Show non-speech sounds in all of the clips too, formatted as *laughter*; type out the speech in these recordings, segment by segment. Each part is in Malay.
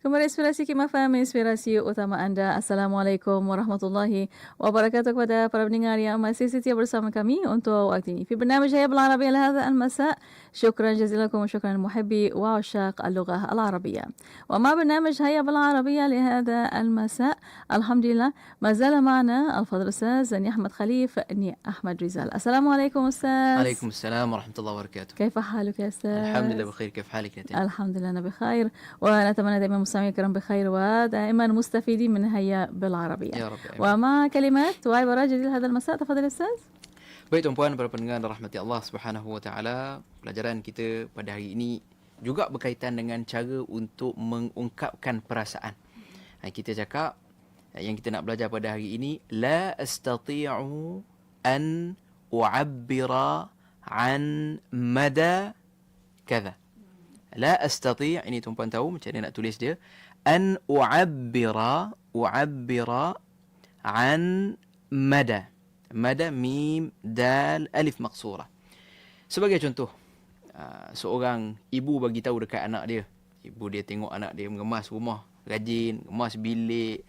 Kembali inspirasi Kim FM, inspirasi utama anda. Assalamualaikum warahmatullahi wabarakatuh kepada para pendengar yang masih setia bersama kami untuk waktu ini. Di برنامج هيا بالعربية لهذا المساء شكرا جزيلا لكم وشكرا لمحبي وعشاق اللغة العربية. وما برنامج هيا بالعربية لهذا المساء الحمد لله ما زال معنا الفضل الأستاذ ني أحمد خليف ني أحمد رزال. السلام عليكم أستاذ. عليكم السلام ورحمة الله وبركاته. كيف حالك يا أستاذ؟ الحمد لله بخير كيف حالك يا الحمد لله أنا بخير ونتمنى دائما مستمعي الكرام بخير ودائما مستفيدين من هيا بالعربية يا رب ومع كلمات وعبارات جديدة هذا المساء تفضل أستاذ Baik tuan-puan para pendengar dan rahmati Allah Subhanahu wa taala, pelajaran kita pada hari ini juga berkaitan dengan cara untuk mengungkapkan perasaan. Kita cakap yang kita nak belajar pada hari ini la astati'u an u'abbira an mada kaza. La astati' ini tuan-puan tahu macam mana nak tulis dia. An u'abbira u'abbira an mada. Mada mim dal alif maqsurah sebagai contoh uh, seorang ibu bagi tahu dekat anak dia. Ibu dia tengok anak dia mengemas rumah rajin mengemas bilik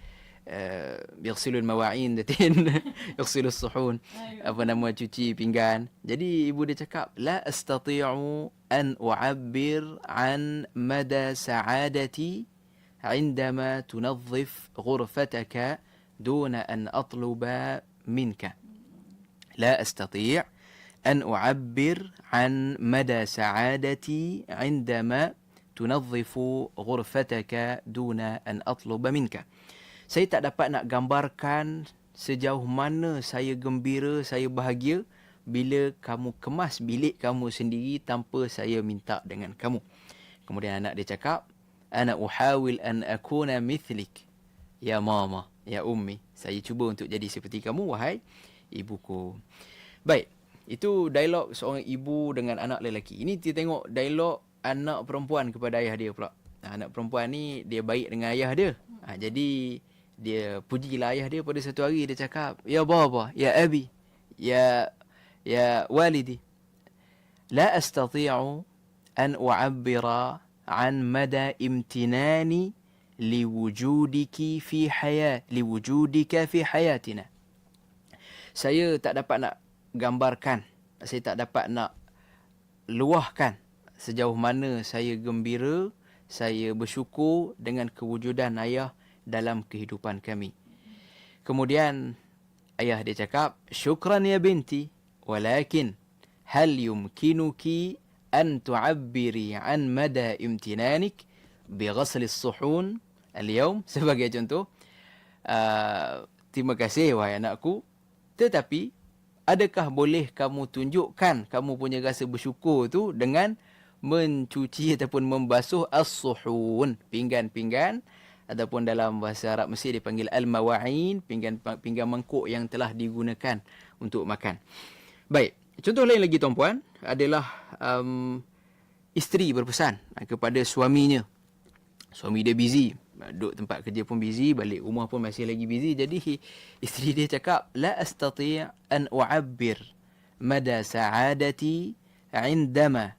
يغسلوا المواعين دتين *laughs* يغسلوا الصحون. apa nama cuci pinggan jadi ibu dia cakap la astati'u an u'abbir an mada sa'adati عندما تنظف غرفتك دون أن أطلب منك. لا أستطيع أن أعبر عن مدى سعادتي عندما تنظف غرفتك دون أن أطلب منك. Saya tak dapat nak gambarkan sejauh mana saya gembira, saya bahagia bila kamu kemas bilik kamu sendiri tanpa saya minta dengan kamu. Kemudian anak dia cakap, "Ana uhawil an akuna mithlik." Ya mama, ya ummi, saya cuba untuk jadi seperti kamu wahai ibuku. Baik, itu dialog seorang ibu dengan anak lelaki. Ini kita tengok dialog anak perempuan kepada ayah dia pula. Anak perempuan ni dia baik dengan ayah dia. Ha, jadi dia pujilah ayah dia pada satu hari dia cakap ya baba ya abi ya ya walidi la astati'u an u'abbira an mada imtinani liwujudiki fi hayat liwujudika fi hayatina. Saya tak dapat nak gambarkan saya tak dapat nak luahkan sejauh mana saya gembira saya bersyukur dengan kewujudan ayah dalam kehidupan kami. Kemudian ayah dia cakap, "Syukran ya binti, walakin hal yumkinuki an tu'abbiri an mada imtinanik bi ghasl as-suhun al-yawm?" *laughs* Sebagai contoh, uh, terima kasih wahai anakku, tetapi adakah boleh kamu tunjukkan kamu punya rasa bersyukur tu dengan mencuci ataupun membasuh as-suhun, pinggan-pinggan ataupun dalam bahasa Arab Mesir dipanggil al-mawa'in, pinggan pinggan mangkuk yang telah digunakan untuk makan. Baik, contoh lain lagi tuan-puan adalah um, isteri berpesan kepada suaminya. Suami dia busy, duduk tempat kerja pun busy, balik rumah pun masih lagi busy. Jadi isteri dia cakap, "La astati' an u'abbir mada sa'adati 'indama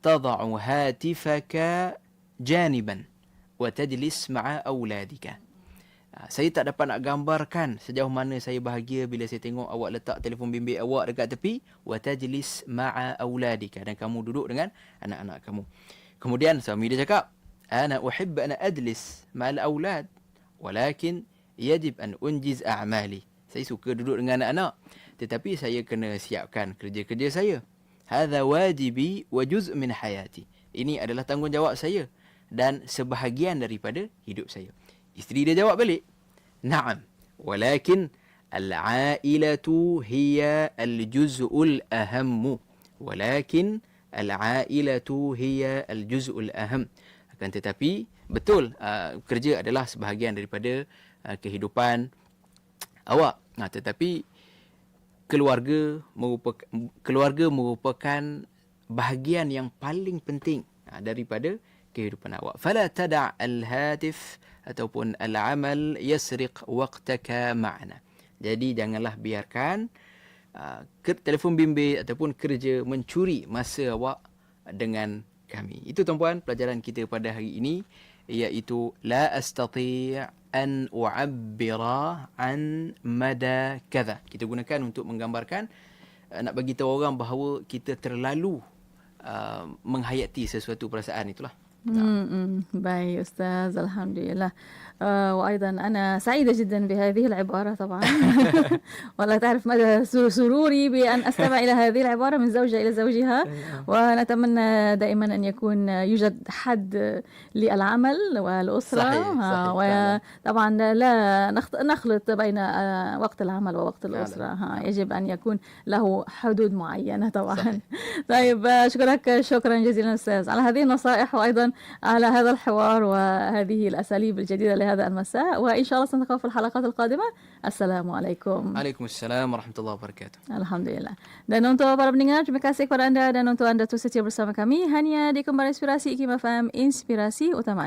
tad'u hatifaka janiban." Wa tajlis ma'a auladika. Saya tak dapat nak gambarkan sejauh mana saya bahagia bila saya tengok awak letak telefon bimbit awak dekat tepi wa tajlis ma'a auladika dan kamu duduk dengan anak-anak kamu. Kemudian suami dia cakap, "Ana uhib an adlis ma'al aulad, walakin yajib an unjiz a'mali." Saya suka duduk dengan anak-anak, tetapi saya kena siapkan kerja-kerja saya. Hadza wajibi wa juz' min hayati. Ini adalah tanggungjawab saya dan sebahagian daripada hidup saya. Isteri dia jawab balik. Naam. Walakin al-ailatu hiya al-juz'ul aham. Walakin al-ailatu hiya al-juz'ul aham. Akan tetapi betul uh, kerja adalah sebahagian daripada uh, kehidupan awak. Nah, tetapi keluarga merupakan keluarga merupakan bahagian yang paling penting uh, daripada kehidupan awak. Fala tada' al-hatif ataupun al-amal yasriq waqtaka ma'na. Jadi janganlah biarkan uh, telefon bimbit ataupun kerja mencuri masa awak dengan kami. Itu tuan-puan pelajaran kita pada hari ini iaitu la astati' an u'abbira an mada kadha. Kita gunakan untuk menggambarkan uh, nak bagi tahu orang bahawa kita terlalu uh, menghayati sesuatu perasaan itulah. نعم. باي أستاذ الحمد لله آه وأيضا أنا سعيدة جدا بهذه العبارة طبعا. *laughs* والله تعرف مدى سروري بأن أستمع إلى هذه العبارة من زوجة إلى زوجها. ونتمنى دائما أن يكون يوجد حد للعمل والأسرة. صحيح، صحيح،. وطبعا لا نخلط بين آه، وقت العمل ووقت. الأسرة. ها يجب أن يكون له حدود معينة طبعا. صحيح. *laughs* طيب أشكرك شكرا جزيلا أستاذ على هذه النصائح. وأيضا على هذا الحوار وهذه الأساليب الجديدة لهذا المساء وإن شاء الله سنتقابل في الحلقات القادمة. السلام عليكم. وعليكم السلام ورحمة الله وبركاته. الحمد لله dan untuk para pendengar terima kasih kepada anda. Dan untuk anda tu setia bersama kami hanya di Kembar Inspirasi Ikim Inspirasi Utama